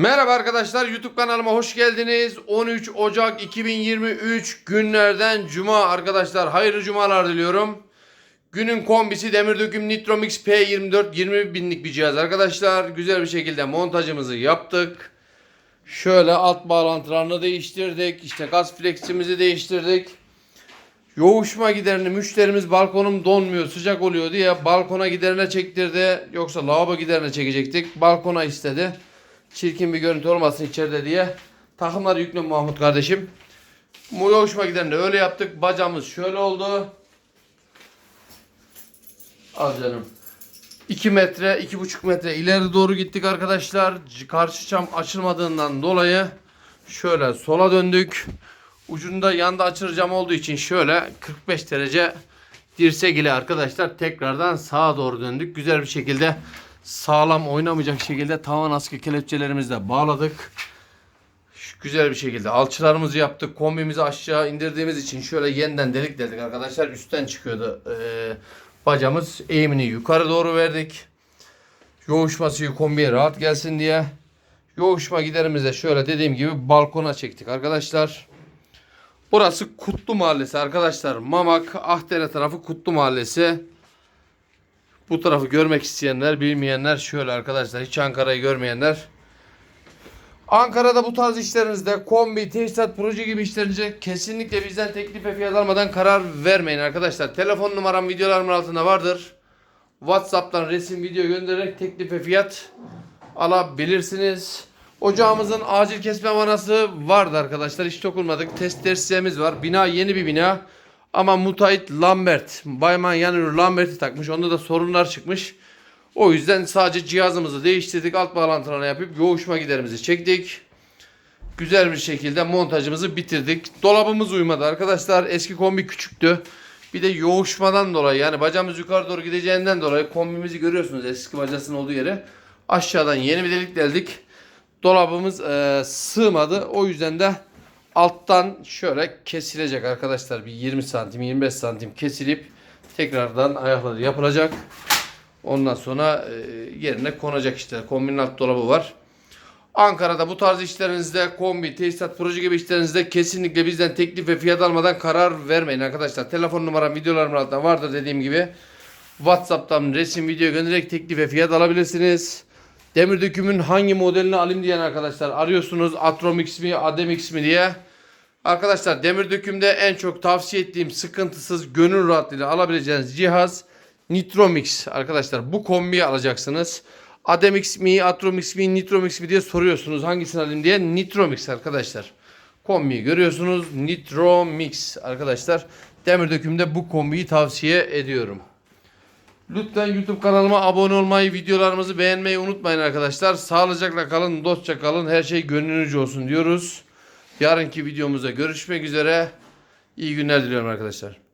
Merhaba arkadaşlar YouTube kanalıma hoş geldiniz. 13 Ocak 2023 günlerden Cuma arkadaşlar. Hayırlı cumalar diliyorum. Günün kombisi demir döküm Nitromix P24 20 binlik bir cihaz arkadaşlar. Güzel bir şekilde montajımızı yaptık. Şöyle alt bağlantılarını değiştirdik. İşte gaz fleximizi değiştirdik. Yoğuşma giderini müşterimiz balkonum donmuyor sıcak oluyor diye balkona giderine çektirdi. Yoksa lavabo giderine çekecektik. Balkona istedi. Çirkin bir görüntü olmasın içeride diye. Takımları yüklü Mahmut kardeşim. Bu yoğuşma giderini öyle yaptık. Bacamız şöyle oldu. Al canım. 2 metre, 2,5 metre ileri doğru gittik arkadaşlar. Karşı çam açılmadığından dolayı şöyle sola döndük. Ucunda yanda açılır cam olduğu için şöyle 45 derece dirsek ile arkadaşlar tekrardan sağa doğru döndük. Güzel bir şekilde sağlam oynamayacak şekilde tavan askı kelepçelerimizi de bağladık. Şu güzel bir şekilde alçılarımızı yaptık. Kombimizi aşağı indirdiğimiz için şöyle yeniden delik dedik arkadaşlar. Üstten çıkıyordu ee, bacamız. Eğimini yukarı doğru verdik. Yoğuşması kombiye rahat gelsin diye. Yoğuşma giderimizi de şöyle dediğim gibi balkona çektik arkadaşlar. Burası Kutlu Mahallesi arkadaşlar. Mamak, Ahdere tarafı Kutlu Mahallesi. Bu tarafı görmek isteyenler, bilmeyenler şöyle arkadaşlar. Hiç Ankara'yı görmeyenler. Ankara'da bu tarz işlerinizde kombi, tesisat, proje gibi işlerinizde kesinlikle bizden teklif ve fiyat almadan karar vermeyin arkadaşlar. Telefon numaram videolarımın altında vardır. WhatsApp'tan resim, video göndererek teklif ve fiyat alabilirsiniz. Ocağımızın acil kesme vanası vardı arkadaşlar. Hiç dokunmadık. Test dersiyemiz var. Bina yeni bir bina. Ama müteahhit Lambert, Bayman Yanır Lambert'i takmış. Onda da sorunlar çıkmış. O yüzden sadece cihazımızı değiştirdik. Alt bağlantılarını yapıp yoğuşma giderimizi çektik. Güzel bir şekilde montajımızı bitirdik. Dolabımız uymadı arkadaşlar. Eski kombi küçüktü. Bir de yoğuşmadan dolayı yani bacamız yukarı doğru gideceğinden dolayı kombimizi görüyorsunuz eski bacasının olduğu yere. Aşağıdan yeni bir delik deldik. Dolabımız e, sığmadı. O yüzden de alttan şöyle kesilecek arkadaşlar. Bir 20 santim 25 santim kesilip tekrardan ayakları yapılacak. Ondan sonra e, yerine konacak işte. Kombinin alt dolabı var. Ankara'da bu tarz işlerinizde kombi, tesisat, proje gibi işlerinizde kesinlikle bizden teklif ve fiyat almadan karar vermeyin arkadaşlar. Telefon numaram videolarımın altında vardır dediğim gibi. WhatsApp'tan resim, video göndererek teklif ve fiyat alabilirsiniz. Demir dökümün hangi modelini alayım diyen arkadaşlar arıyorsunuz. Atromix mi, Ademix mi diye. Arkadaşlar demir dökümde en çok tavsiye ettiğim sıkıntısız gönül rahatlığıyla alabileceğiniz cihaz Nitromix arkadaşlar. Bu kombiyi alacaksınız. Ademix mi, Atromix mi, Nitromix mi diye soruyorsunuz. Hangisini alayım diye. Nitromix arkadaşlar. Kombiyi görüyorsunuz. Nitromix arkadaşlar. Demir dökümde bu kombiyi tavsiye ediyorum. Lütfen YouTube kanalıma abone olmayı, videolarımızı beğenmeyi unutmayın arkadaşlar. Sağlıcakla kalın, dostça kalın. Her şey gönlünüzce olsun diyoruz. Yarınki videomuzda görüşmek üzere. İyi günler diliyorum arkadaşlar.